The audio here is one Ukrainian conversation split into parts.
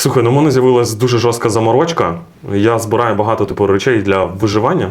Слухай, ну в мене з'явилась дуже жорстка заморочка. Я збираю багато типу речей для виживання.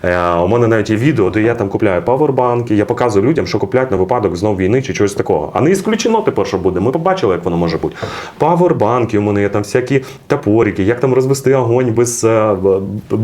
е, у мене навіть є відео, де я там купляю павербанки, я показую людям, що купляють на випадок знов війни чи чогось такого. А не ісключено тепер, що буде. Ми побачили, як воно може бути. Павербанки у мене є там всякі топорики, як там розвести огонь без е,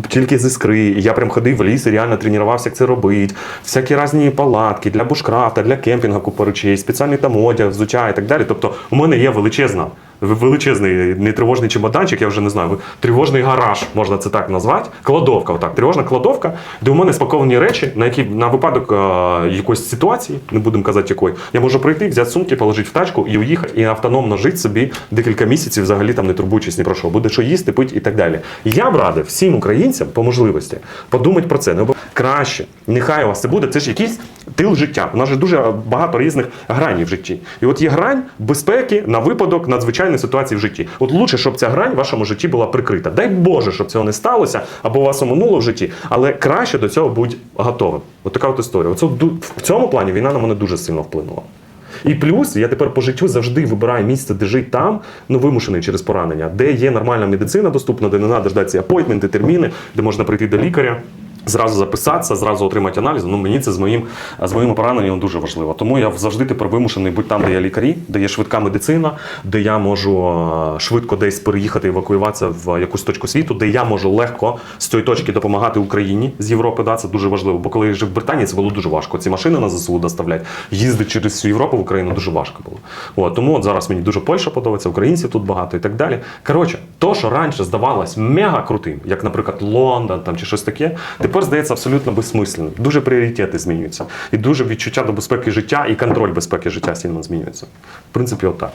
тільки з іскри. Я прям ходив в ліс і реально тренувався, як це робити. Всякі різні палатки для бушкрафта, для кемпінгу купа речей, спеціальний там одяг, взуття і так далі. Тобто, у мене є величезна. Величезний не тривожний чемоданчик, я вже не знаю, тривожний гараж, можна це так назвати. Кладовка, отак, тривожна кладовка, де у мене спаковані речі, на які на випадок е, якоїсь ситуації, не будемо казати якої, я можу прийти, взяти сумки, положити в тачку і уїхати, і автономно жити собі декілька місяців, взагалі там не турбуючись ні про що. Буде що їсти, пити і так далі. Я б радив всім українцям по можливості подумати про це. Не обов- краще, нехай у вас це буде. Це ж якийсь тил життя. У нас же дуже багато різних граней в житті. І от є грань безпеки на випадок надзвичайної ситуації в житті. От лучше, щоб ця грань в вашому житті була прикрита. Дай Боже, щоб цього не сталося, або у вас оминуло в житті, але краще до цього будь готовим. От така от історія. Оце в цьому плані війна на мене дуже сильно вплинула. І плюс я тепер по життю завжди вибираю місце, де жити там, ну вимушений через поранення, де є нормальна медицина доступна, де не треба ждати ці апойтменти, терміни, де можна прийти до лікаря. Зразу записатися, зразу отримати аналіз. Ну мені це з моїм з моїм пораненням дуже важливо. Тому я завжди тепер вимушений бути там, де є лікарі, де є швидка медицина, де я можу е, швидко десь переїхати, евакуюватися в якусь точку світу, де я можу легко з цієї точки допомагати Україні з Європи. Да, це дуже важливо. Бо коли я жив в Британії, це було дуже важко. Ці машини на ЗСУ доставляти, їздити через всю Європу в Україну дуже важко було. От, тому от зараз мені дуже Польща подобається, українців тут багато і так далі. Коротше, то, що раніше здавалось мега крутим, як, наприклад, Лондон там чи щось таке, тепер здається абсолютно безсмисленним. Дуже пріоритети змінюються. І дуже відчуття до безпеки життя і контроль безпеки життя сильно змінюється. В принципі, отак.